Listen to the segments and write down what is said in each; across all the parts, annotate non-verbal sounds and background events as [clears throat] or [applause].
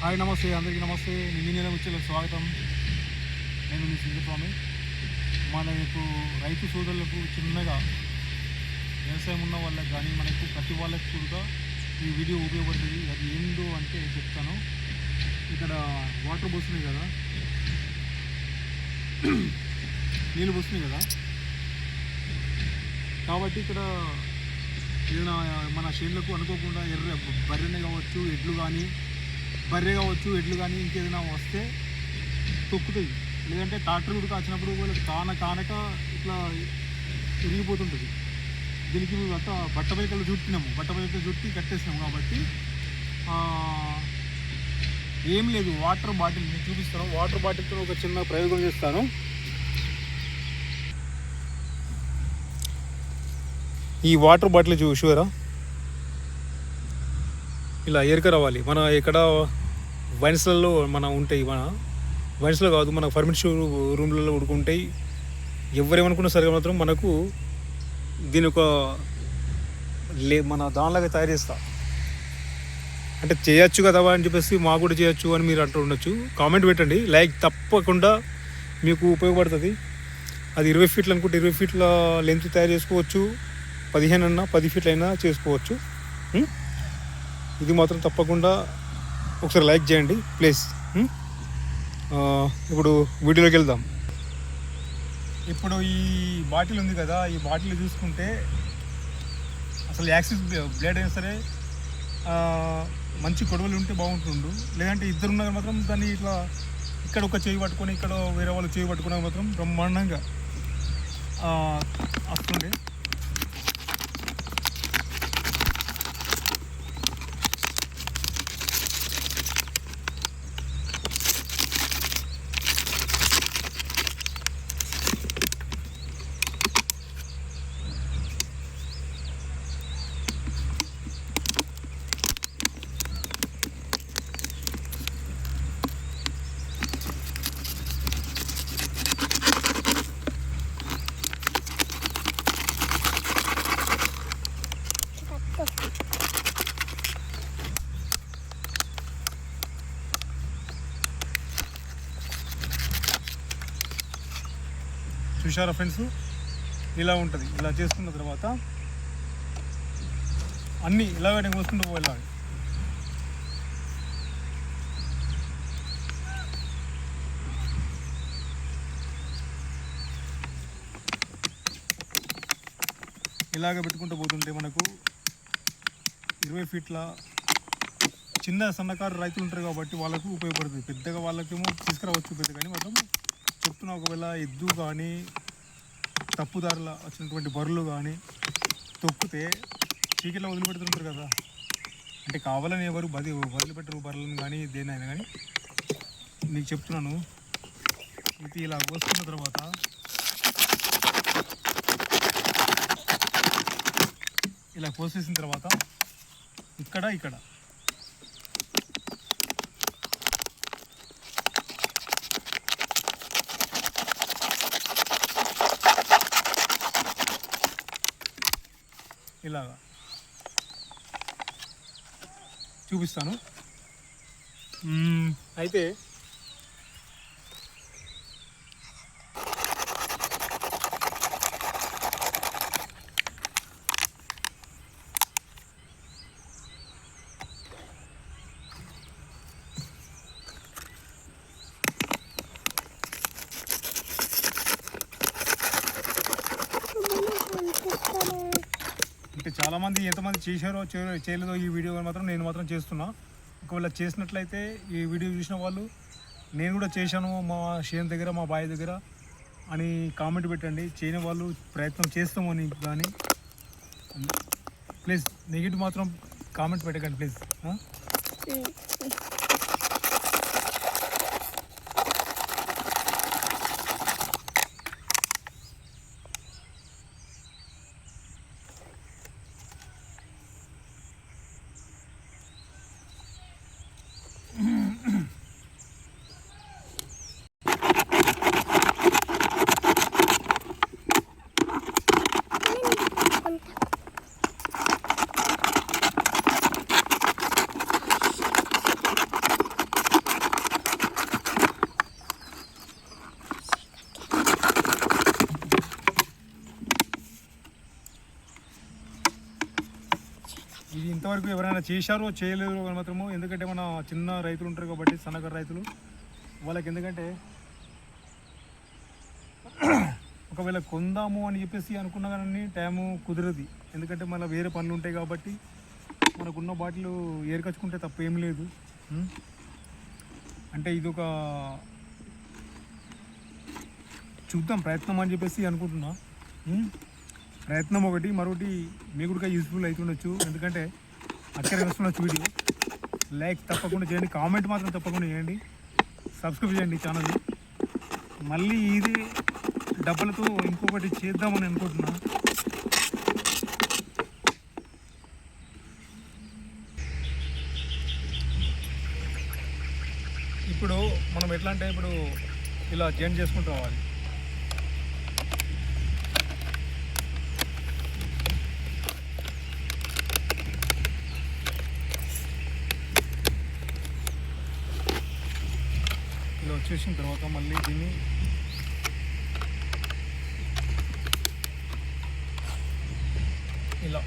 Hi నమస్తే అందరికీ నమస్తే. ఇంజనీర్ వచ్చేలకు స్వాగతం. నేను మీ సింగస్వామి మనకు రైతు సోదరులకు చిన్నగా వ్యవసాయం ఉన్న వాళ్ళకి కానీ మనకు ప్రతి వాళ్ళకి కూడా ఈ వీడియో ఉపయోగపడుతుంది. అది ఏందో అంటే చెప్తాను. ఇక్కడ వాటర్ పోస్తున్నాయి కదా. [clears throat] నీళ్ళు పోస్తున్నాయి కదా. కాబట్టి ఇక్కడ మన షేన్లకు అనుకోకుండా ఎర్ర బర్రెనే కావచ్చు ఎడ్లు కానీ బర్రె కావచ్చు ఎడ్లు కానీ ఇంకేదైనా వస్తే తొక్కుతాయి. లేదంటే ట్రాక్టర్ కూడా కాచినప్పుడు వాళ్ళకి కాన కానక ఇట్లా విరిగిపోతుంటుంది దీనికి మేము అంతా బట్ట బైకలు చుట్టినాము. బట్ట బైకలు చుట్టి కట్టేసినాము కాబట్టి ఏం లేదు. వాటర్ బాటిల్ నేను చూపిస్తాను. వాటర్ బాటిల్తో ఒక చిన్న ప్రయోగం చేస్తాను. ఈ వాటర్ బాటిల్ చూసారా? ఇలా ఎరుక రావాలి. మన ఎక్కడ వైన్స్లలో మన ఉంటాయి మన వైన్స్లో కాదు మన ఫర్మిషన్ రూమ్లలో ఉడుకుంటాయి. ఎవరేమనుకున్నా సరే మాత్రం మనకు దీని ఒక లే మన దానిలాగా తయారు చేస్తా. అంటే చేయొచ్చు కదా అని చెప్పేసి మాకు కూడా చేయొచ్చు అని మీరు అంటూ ఉండొచ్చు. కామెంట్ పెట్టండి. లైక్ తప్పకుండా మీకు ఉపయోగపడుతుంది. అది ఇరవై ఫీట్లు అనుకుంటే ఇరవై ఫీట్ల లెంత్ తయారు చేసుకోవచ్చు. పదిహేను అన్నా పది ఫీట్లు అయినా చేసుకోవచ్చు ఇది మాత్రం తప్పకుండా ఒకసారి లైక్ చేయండి ప్లీజ్. ఇప్పుడు వీడియోలోకి వెళ్దాం. ఇప్పుడు ఈ బాటిల్ ఉంది కదా ఈ బాటిల్ చూసుకుంటే అసలు యాక్సిస్ బ్లేడ్ అయినా సరే మంచి గొడవలు ఉంటే బాగుంటుండు. లేదంటే ఇద్దరు ఉన్నారు మాత్రం దాన్ని ఇట్లా ఇక్కడ ఒక చేయి పట్టుకొని ఇక్కడ వేరే వాళ్ళు చేయి పట్టుకున్నా మాత్రం బ్రహ్మాండంగా వస్తుండే. చూశారా ఫ్రెండ్స్ ఇలా ఉంటుంది. ఇలా చేసుకున్న తర్వాత అన్నీ ఇలాగ నేను కోసుకుంటూ పోయేలాగా. ఇలాగ పెట్టుకుంటూ పోతుంటే మనకు ఇరవై ఫీట్ల చిన్న సన్నకారు రైతులు ఉంటారు కాబట్టి వాళ్ళకు ఉపయోగపడుతుంది. పెద్దగా వాళ్ళకేమో తీసుకురావచ్చు పెద్ద కానీ మాత్రం చెప్తున్నా ఒకవేళ ఎద్దు కానీ తప్పుదారుల వచ్చినటువంటి బర్రెలు కానీ తొక్కితే చీకట్లో వదిలిపెడుతుంటారు కదా. అంటే కావాలని ఎవరు బది వదిలిపెట్టరు బర్రెలను కానీ దేనైనా కానీ. నీకు చెప్తున్నాను. ఇది ఇలా వస్తున్న తర్వాత ఇలా కోసేసిన తర్వాత ఇక్కడ ఇక్కడ. ఇలాగా. చూపిస్తాను. అయితే అంటే ఎంతమంది చేశారో చేయలేదో ఈ వీడియో మాత్రం నేను మాత్రం చేస్తున్నా. ఒకవేళ చేసినట్లయితే ఈ వీడియో చూసిన వాళ్ళు నేను కూడా చేశాను మా షేన్ దగ్గర మా బాయ్ దగ్గర అని కామెంట్ పెట్టండి. చేయని వాళ్ళు ప్రయత్నం చేస్తామని కానీ ప్లీజ్ నెగిటివ్ మాత్రం కామెంట్ పెట్టకండి ప్లీజ్. ఏమైనా చేశారో చేయలేదు అని మాత్రము ఎందుకంటే మన చిన్న రైతులు ఉంటారు కాబట్టి సన్నకారు రైతులు వాళ్ళకి ఎందుకంటే ఒకవేళ కొందాము అని చెప్పేసి అనుకున్నా కానీ టైము కుదరదు. ఎందుకంటే మళ్ళీ వేరే పనులు ఉంటాయి కాబట్టి మనకున్న బాటిల్ ఏరికచ్చుకుంటే తప్ప ఏం లేదు అంటే ఇది ఒక చూద్దాం ప్రయత్నం అని చెప్పేసి అనుకుంటున్నా. ప్రయత్నం ఒకటి మరొకటి మీకు కూడా యూస్ఫుల్ అవుతుండొచ్చు ఎందుకంటే అక్కడ వస్తున్న వీడియో లైక్ తప్పకుండా చేయండి. కామెంట్ మాత్రం తప్పకుండా చేయండి. సబ్స్క్రైబ్ చేయండి ఛానల్ మళ్ళీ ఇది డబ్బులతో ఇంకొకటి చేద్దామని అనుకుంటున్నా. ఇప్పుడు మనం ఎట్లా అంటే ఇప్పుడు ఇలా జాయిన్ చేసుకుంటూ రావాలి. ఇట్లా వచ్చేసిన తర్వాత మళ్ళీ దీన్ని ఇలా.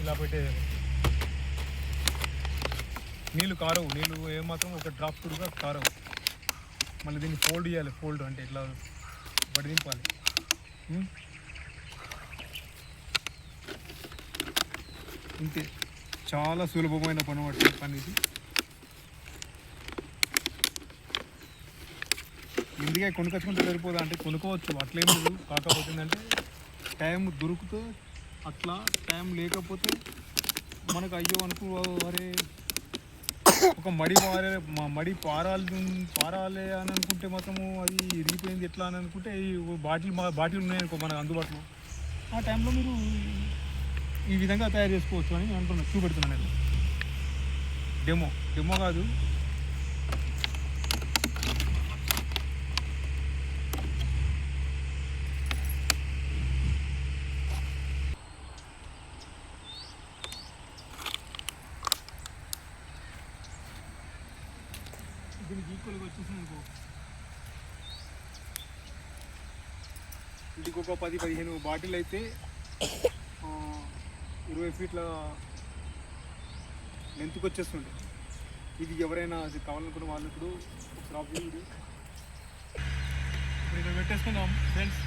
ఇలా పెట్టేది నీళ్ళు కారవు. నీళ్ళు ఏమాత్రం ఒక డ్రాప్ కూడా కారవు. మళ్ళీ దీన్ని ఫోల్డ్ చేయాలి. ఫోల్డ్ అంటే ఇట్లా వడిదింపాలి ఇంతే. చాలా సులభమైన పని పట్టిన పని ఇది. ఇందుకే కొనుకొచ్చుకుంటే సరిపోదా అంటే కొనుక్కోవచ్చు అట్లేం లేదు. కాకపోతే ఏంటంటే టైం దొరుకుతూ అట్లా టైం లేకపోతే మనకు అయ్యో అనుకో అరే ఒక మడి పారే మా మడి పారాలి పారాలి అని అనుకుంటే మాత్రము అది ఇరిగిపోయింది ఎట్లా అని అనుకుంటే ఈ బాటిల్ మా బాటిల్ ఉన్నాయనుకో మనకు అందుబాటులో. ఆ టైంలో మీరు ఈ విధంగా తయారు చేసుకోవచ్చు అని అంటున్నాను చూపెడుతున్నాను నేను. డెమో డెమో కాదు. దీనికి ఈక్వల్గా వచ్చేసింది అనుకో. ఇది ఒక పది పదిహేను బాటిల్ అయితే ఇరవై ఫీట్ల లెంత్కి వచ్చేస్తుండే. ఇది ఎవరైనా అది కావాలనుకున్న వాళ్ళు ఇప్పుడు ఒకసారి ఇప్పుడు ఇక్కడ పెట్టేసుకుందాం ఫ్రెండ్స్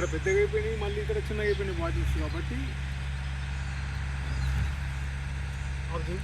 ఇక్కడ పెద్దగా అయిపోయినాయి మళ్ళీ ఇక్కడ చిన్నగా అయిపోయినాయి బాటిల్స్ కాబట్టి ఆఫ్ చేయి.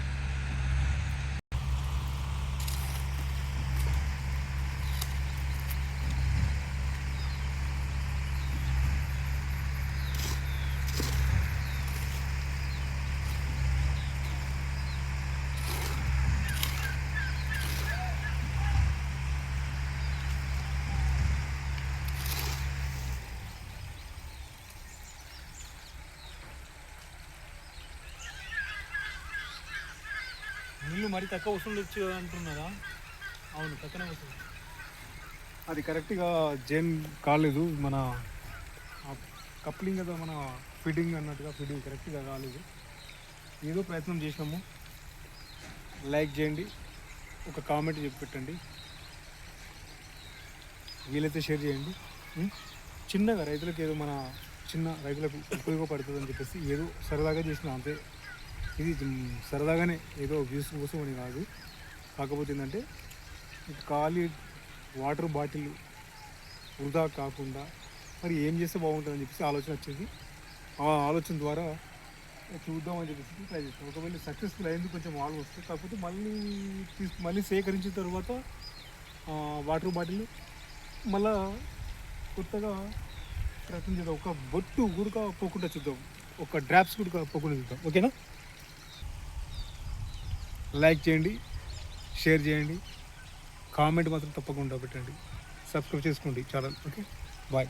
నీళ్ళు మరి తక్కువ వస్తుండొచ్చు అంటున్నారా? అవును తక్కువనే వస్తుంది. అది కరెక్ట్గా జైన్ కాలేదు మన కప్లింగ్ కదా మన ఫిట్టింగ్ అన్నట్టుగా ఫిట్టింగ్ కరెక్ట్గా కాలేదు. ఏదో ప్రయత్నం చేసినాము లైక్ చేయండి ఒక కామెంట్ చెప్పి పెట్టండి. వీలైతే షేర్ చేయండి. చిన్నగా రైతులకు ఏదో మన చిన్న రైతులకు ఉపయోగపడుతుంది అని చెప్పేసి ఏదో సరదాగా చేసిన అంతే. ఇది సరదాగానే ఏదో వ్యూస్ కోసం అని కాదు. కాకపోతే ఏంటంటే ఖాళీ వాటర్ బాటిల్ వృధా కాకుండా మరి ఏం చేస్తే బాగుంటుందని చెప్పేసి ఆలోచన వచ్చింది. ఆ ఆలోచన ద్వారా చూద్దామని చెప్పేసి ట్రై చేస్తాం ఒకవేళ సక్సెస్ఫుల్ అయింది కొంచెం వాళ్ళు వస్తుంది కాకపోతే మళ్ళీ తీసు మళ్ళీ సేకరించిన తర్వాత వాటర్ బాటిల్ మళ్ళా కొత్తగా ప్రయత్నం చేద్దాం. ఒక బొట్టు గుడక పోకుండా చూద్దాం. ఒక డ్రాప్స్ గుడక పోకుండా చూద్దాం. ఓకేనా? లైక్ చేయండి షేర్ చేయండి కామెంట్ మాత్రం తప్పకుండా పెట్టండి. సబ్స్క్రైబ్ చేసుకోండి ఛానల్ ఓకే? బాయ్.